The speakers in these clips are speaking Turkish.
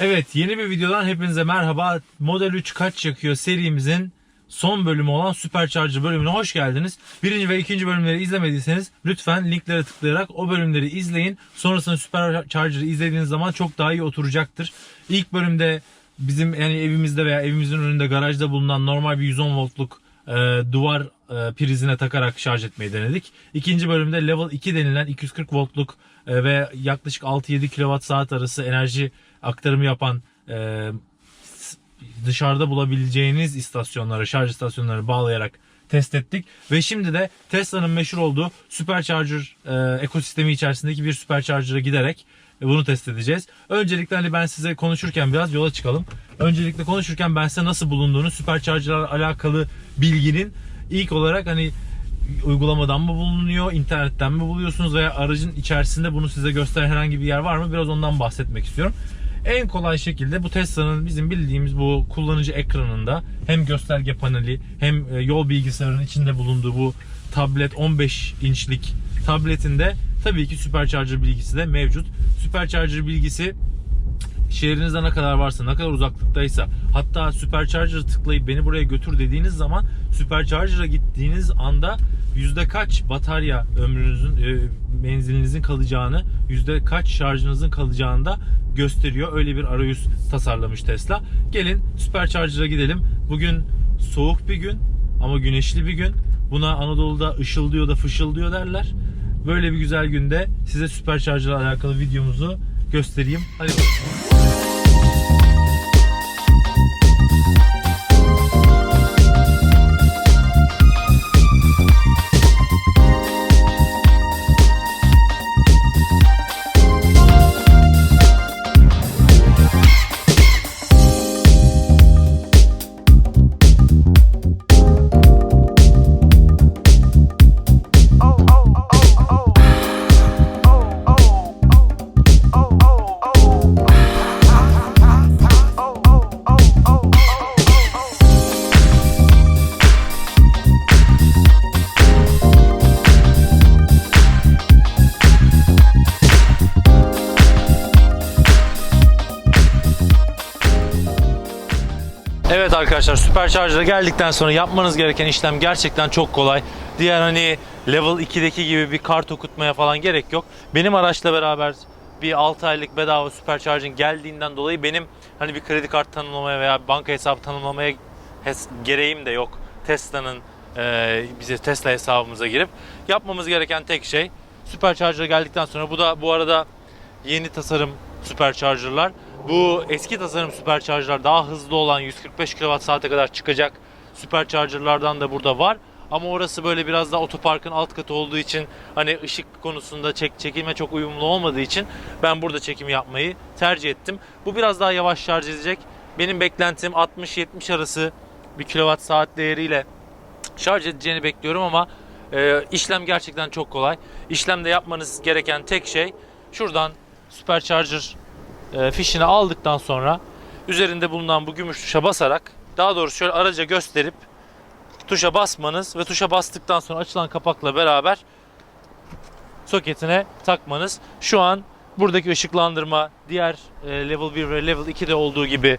Evet yeni bir videodan hepinize merhaba. Model 3 kaç yakıyor serimizin son bölümü olan Supercharger bölümüne hoş geldiniz. Birinci ve ikinci bölümleri izlemediyseniz lütfen linklere tıklayarak o bölümleri izleyin. Sonrasında Supercharger'ı izlediğiniz zaman çok daha iyi oturacaktır. İlk bölümde bizim yani evimizde veya evimizin önünde garajda bulunan normal bir 110 voltluk e, duvar e, prizine takarak şarj etmeyi denedik. İkinci bölümde level 2 denilen 240 voltluk e, ve yaklaşık 6-7 kWh arası enerji aktarımı yapan e, dışarıda bulabileceğiniz istasyonlara, şarj istasyonları bağlayarak test ettik. Ve şimdi de Tesla'nın meşhur olduğu Supercharger e, ekosistemi içerisindeki bir Supercharger'a giderek e, bunu test edeceğiz. Öncelikle hani ben size konuşurken biraz yola çıkalım. Öncelikle konuşurken ben size nasıl bulunduğunu, Supercharger'la alakalı bilginin ilk olarak hani uygulamadan mı bulunuyor, internetten mi buluyorsunuz veya aracın içerisinde bunu size gösteren herhangi bir yer var mı? Biraz ondan bahsetmek istiyorum. En kolay şekilde bu Tesla'nın bizim bildiğimiz bu kullanıcı ekranında hem gösterge paneli hem e, yol bilgisayarının içinde bulunduğu bu tablet 15 inçlik tabletinde tabii ki Supercharger bilgisi de mevcut. Supercharger bilgisi şehrinizde ne kadar varsa, ne kadar uzaklıktaysa hatta Supercharger'ı tıklayıp beni buraya götür dediğiniz zaman Supercharger'a gittiğiniz anda yüzde kaç batarya ömrünüzün, e, menzilinizin kalacağını, yüzde kaç şarjınızın kalacağını da gösteriyor. Öyle bir arayüz tasarlamış Tesla. Gelin Supercharger'a gidelim. Bugün soğuk bir gün ama güneşli bir gün. Buna Anadolu'da ışıldıyor da fışıldıyor derler. Böyle bir güzel günde size Supercharger'la alakalı videomuzu göstereyim. Hadi bakalım. Evet arkadaşlar Supercharger'a geldikten sonra yapmanız gereken işlem gerçekten çok kolay. Diğer hani level 2'deki gibi bir kart okutmaya falan gerek yok. Benim araçla beraber bir 6 aylık bedava Supercharger'ın geldiğinden dolayı benim hani bir kredi kartı tanımlamaya veya banka hesabı tanımlamaya gereğim de yok. Tesla'nın e, bize Tesla hesabımıza girip yapmamız gereken tek şey Supercharger'a geldikten sonra bu da bu arada yeni tasarım Supercharger'lar. Bu eski tasarım Supercharger'lar daha hızlı olan 145 kWh'e kadar çıkacak Supercharger'lardan da burada var. Ama orası böyle biraz daha otoparkın alt katı olduğu için hani ışık konusunda çek, çekilme çok uyumlu olmadığı için ben burada çekim yapmayı tercih ettim. Bu biraz daha yavaş şarj edecek. Benim beklentim 60-70 arası bir kilowatt saat değeriyle şarj edeceğini bekliyorum ama e, işlem gerçekten çok kolay. İşlemde yapmanız gereken tek şey şuradan Supercharger e, fişini aldıktan sonra üzerinde bulunan bu gümüş tuşa basarak daha doğrusu şöyle araca gösterip tuşa basmanız ve tuşa bastıktan sonra açılan kapakla beraber soketine takmanız. Şu an buradaki ışıklandırma diğer e, level 1 ve level 2'de olduğu gibi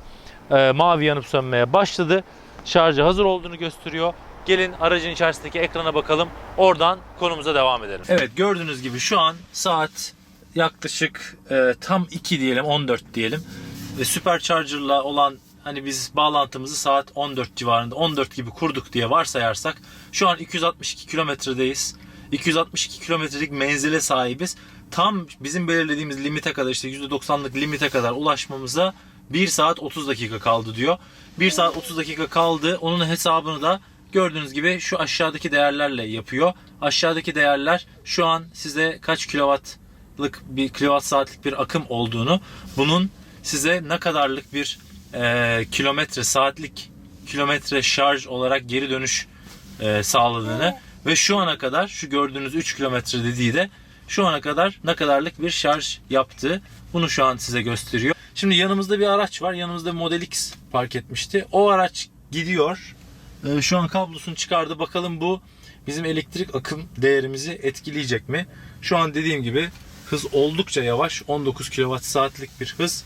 e, mavi yanıp sönmeye başladı. Şarja hazır olduğunu gösteriyor. Gelin aracın içerisindeki ekrana bakalım. Oradan konumuza devam edelim. Evet gördüğünüz gibi şu an saat yaklaşık e, tam 2 diyelim 14 diyelim. Ve Supercharger'la olan hani biz bağlantımızı saat 14 civarında 14 gibi kurduk diye varsayarsak şu an 262 kilometredeyiz. 262 kilometrelik menzile sahibiz. Tam bizim belirlediğimiz limite kadar işte %90'lık limite kadar ulaşmamıza 1 saat 30 dakika kaldı diyor. 1 saat 30 dakika kaldı. Onun hesabını da gördüğünüz gibi şu aşağıdaki değerlerle yapıyor. Aşağıdaki değerler şu an size kaç kilowattlık bir kilowatt saatlik bir akım olduğunu, bunun size ne kadarlık bir e, kilometre saatlik kilometre şarj olarak geri dönüş e, sağladığını ve şu ana kadar şu gördüğünüz 3 kilometre dediği de şu ana kadar ne kadarlık bir şarj yaptığı bunu şu an size gösteriyor. Şimdi yanımızda bir araç var. Yanımızda Model X park etmişti. O araç gidiyor. Ee, şu an kablosunu çıkardı. Bakalım bu bizim elektrik akım değerimizi etkileyecek mi? Şu an dediğim gibi hız oldukça yavaş. 19 kWh saatlik bir hız.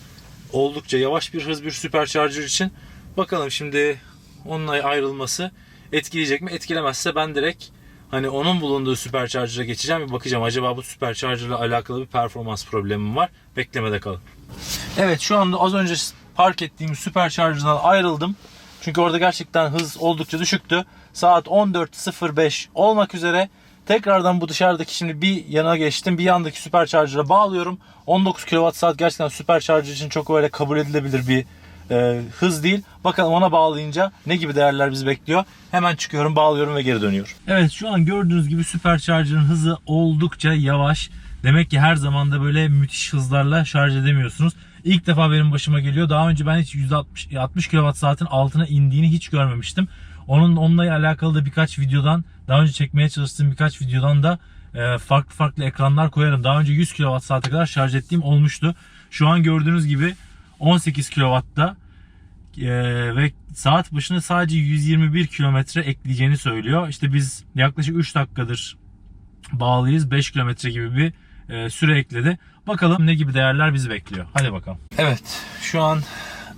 oldukça yavaş bir hız bir supercharger için. Bakalım şimdi onunla ayrılması etkileyecek mi? Etkilemezse ben direkt hani onun bulunduğu supercharger'a geçeceğim bir bakacağım. Acaba bu supercharger ile alakalı bir performans problemi mi var? Beklemede kalın. Evet şu anda az önce park ettiğim supercharger'dan ayrıldım. Çünkü orada gerçekten hız oldukça düşüktü. Saat 14.05 olmak üzere tekrardan bu dışarıdaki şimdi bir yana geçtim. Bir yandaki supercharger'a bağlıyorum. 19 kWh gerçekten supercharger için çok öyle kabul edilebilir bir e, hız değil. Bakalım ona bağlayınca ne gibi değerler bizi bekliyor. Hemen çıkıyorum, bağlıyorum ve geri dönüyorum. Evet şu an gördüğünüz gibi supercharger'ın hızı oldukça yavaş. Demek ki her zaman da böyle müthiş hızlarla şarj edemiyorsunuz. İlk defa benim başıma geliyor. Daha önce ben hiç 160 60 kWh'ın altına indiğini hiç görmemiştim. Onun onunla alakalı da birkaç videodan, daha önce çekmeye çalıştığım birkaç videodan da e, farklı farklı ekranlar koyarım. Daha önce 100 kWh'e kadar şarj ettiğim olmuştu. Şu an gördüğünüz gibi 18 kW'da e, ve saat başına sadece 121 kilometre ekleyeceğini söylüyor. İşte biz yaklaşık 3 dakikadır bağlıyız. 5 kilometre gibi bir e, süre ekledi. Bakalım ne gibi değerler bizi bekliyor. Hadi bakalım. Evet şu an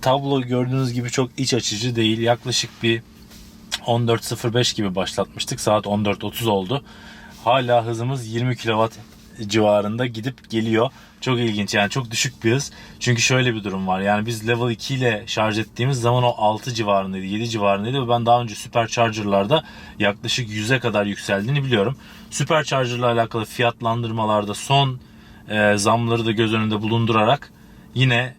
tablo gördüğünüz gibi çok iç açıcı değil. Yaklaşık bir 14.05 gibi başlatmıştık. Saat 14.30 oldu. Hala hızımız 20 kW civarında gidip geliyor. Çok ilginç yani çok düşük bir hız. Çünkü şöyle bir durum var. Yani biz level 2 ile şarj ettiğimiz zaman o 6 civarındaydı, 7 civarındaydı ve ben daha önce supercharger'larda yaklaşık 100'e kadar yükseldiğini biliyorum. Supercharger'la alakalı fiyatlandırmalarda son e, zamları da göz önünde bulundurarak yine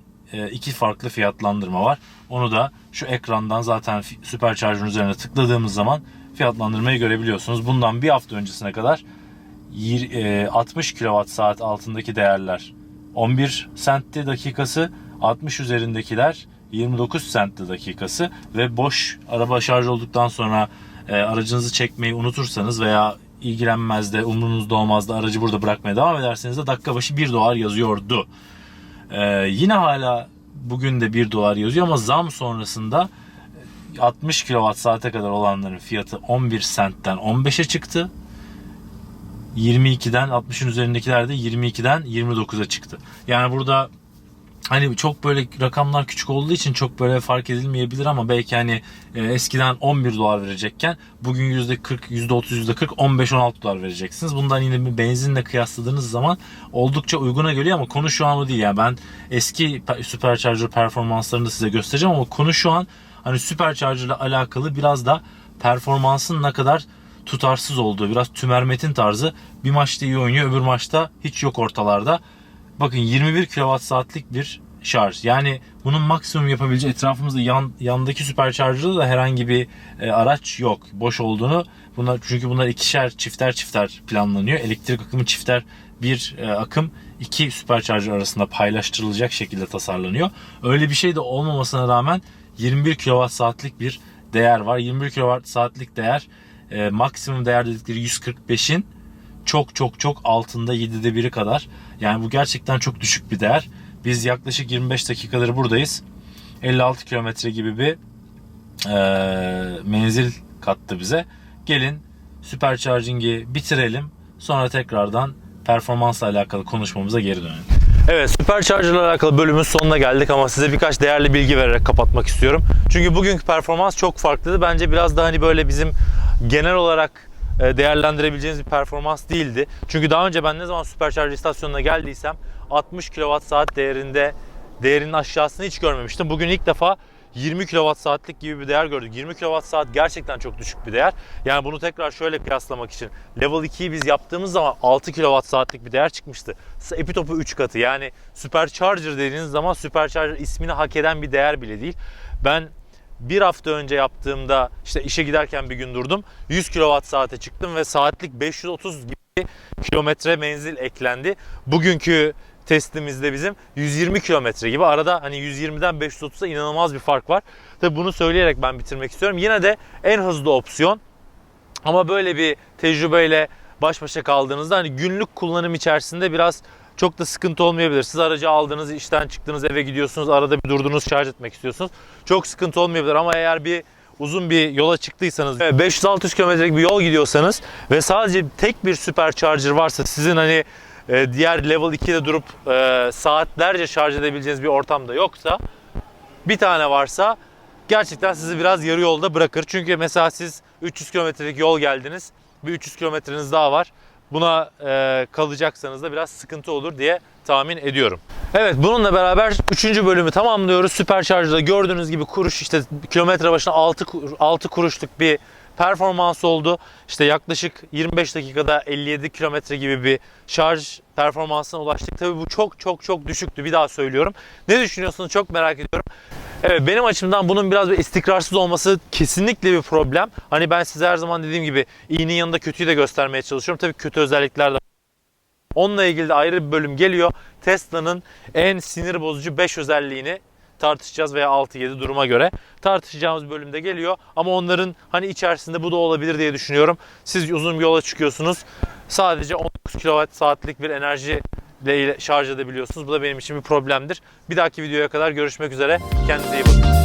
iki farklı fiyatlandırma var. Onu da şu ekrandan zaten Supercharger'ın üzerine tıkladığımız zaman fiyatlandırmayı görebiliyorsunuz. Bundan bir hafta öncesine kadar yir- e, 60 kWh saat altındaki değerler 11 sentti dakikası, 60 üzerindekiler 29 sentti dakikası ve boş araba şarj olduktan sonra e, aracınızı çekmeyi unutursanız veya ilgilenmez de umrunuzda olmaz da aracı burada bırakmaya devam ederseniz de dakika başı 1 dolar yazıyordu. Ee, yine hala bugün de 1 dolar yazıyor ama zam sonrasında 60 kWh saate kadar olanların fiyatı 11 sentten 15'e çıktı. 22'den 60'ın üzerindekiler de 22'den 29'a çıktı. Yani burada hani çok böyle rakamlar küçük olduğu için çok böyle fark edilmeyebilir ama belki hani e, eskiden 11 dolar verecekken bugün %40, %30, %40, 15-16 dolar vereceksiniz. Bundan yine bir benzinle kıyasladığınız zaman oldukça uyguna geliyor ama konu şu an o değil. Yani ben eski pe- Supercharger performanslarını size göstereceğim ama konu şu an hani Supercharger ile alakalı biraz da performansın ne kadar tutarsız olduğu biraz Tümer Metin tarzı bir maçta iyi oynuyor öbür maçta hiç yok ortalarda. Bakın 21 kWh saatlik bir şarj. Yani bunun maksimum yapabileceği etrafımızda yan, yandaki supercharger'da da herhangi bir e, araç yok. Boş olduğunu bunlar çünkü bunlar ikişer çifter çifter planlanıyor. Elektrik akımı çifter bir e, akım iki supercharger arasında paylaştırılacak şekilde tasarlanıyor. Öyle bir şey de olmamasına rağmen 21 kWh saatlik bir değer var. 21 kWh saatlik değer e, maksimum değer dedikleri 145'in çok çok çok altında 7'de 1'i kadar. Yani bu gerçekten çok düşük bir değer. Biz yaklaşık 25 dakikadır buradayız. 56 kilometre gibi bir e, menzil kattı bize. Gelin supercharging'i bitirelim. Sonra tekrardan performansla alakalı konuşmamıza geri dönelim. Evet Supercharger ile alakalı bölümün sonuna geldik ama size birkaç değerli bilgi vererek kapatmak istiyorum. Çünkü bugünkü performans çok farklıydı. Bence biraz da hani böyle bizim genel olarak değerlendirebileceğiniz bir performans değildi. Çünkü daha önce ben ne zaman Supercharger istasyonuna geldiysem 60 kWh değerinde değerinin aşağısını hiç görmemiştim. Bugün ilk defa 20 kWh saatlik gibi bir değer gördük. 20 kWh saat gerçekten çok düşük bir değer. Yani bunu tekrar şöyle kıyaslamak için Level 2'yi biz yaptığımız zaman 6 kWh saatlik bir değer çıkmıştı. Epitop'u 3 katı. Yani Supercharger dediğiniz zaman Supercharger ismini hak eden bir değer bile değil. Ben bir hafta önce yaptığımda işte işe giderken bir gün durdum. 100 kWh saate çıktım ve saatlik 530 gibi kilometre menzil eklendi. Bugünkü testimizde bizim 120 kilometre gibi. Arada hani 120'den 530'a inanılmaz bir fark var. Tabi bunu söyleyerek ben bitirmek istiyorum. Yine de en hızlı opsiyon ama böyle bir tecrübeyle baş başa kaldığınızda hani günlük kullanım içerisinde biraz çok da sıkıntı olmayabilir. Siz aracı aldınız, işten çıktınız, eve gidiyorsunuz, arada bir durdunuz, şarj etmek istiyorsunuz. Çok sıkıntı olmayabilir ama eğer bir uzun bir yola çıktıysanız 500-600 kilometrelik bir yol gidiyorsanız ve sadece tek bir supercharger varsa sizin hani e, diğer level 2'de durup e, saatlerce şarj edebileceğiniz bir ortamda yoksa bir tane varsa gerçekten sizi biraz yarı yolda bırakır. Çünkü mesela siz 300 kilometrelik yol geldiniz. Bir 300 kilometreniz daha var. Buna e, kalacaksanız da biraz sıkıntı olur diye tahmin ediyorum. Evet bununla beraber 3. bölümü tamamlıyoruz. Süpercharger'da gördüğünüz gibi kuruş işte kilometre başına 6, 6 kuruşluk bir performans oldu. İşte yaklaşık 25 dakikada 57 kilometre gibi bir şarj performansına ulaştık. Tabii bu çok çok çok düşüktü bir daha söylüyorum. Ne düşünüyorsunuz çok merak ediyorum. Evet benim açımdan bunun biraz bir istikrarsız olması kesinlikle bir problem. Hani ben size her zaman dediğim gibi iyinin yanında kötüyü de göstermeye çalışıyorum. Tabii kötü özellikler de Onunla ilgili de ayrı bir bölüm geliyor. Tesla'nın en sinir bozucu 5 özelliğini tartışacağız veya 6-7 duruma göre tartışacağımız bölümde geliyor. Ama onların hani içerisinde bu da olabilir diye düşünüyorum. Siz uzun bir yola çıkıyorsunuz. Sadece 19 kWh saatlik bir enerji ile şarj edebiliyorsunuz. Bu da benim için bir problemdir. Bir dahaki videoya kadar görüşmek üzere. Kendinize iyi bakın.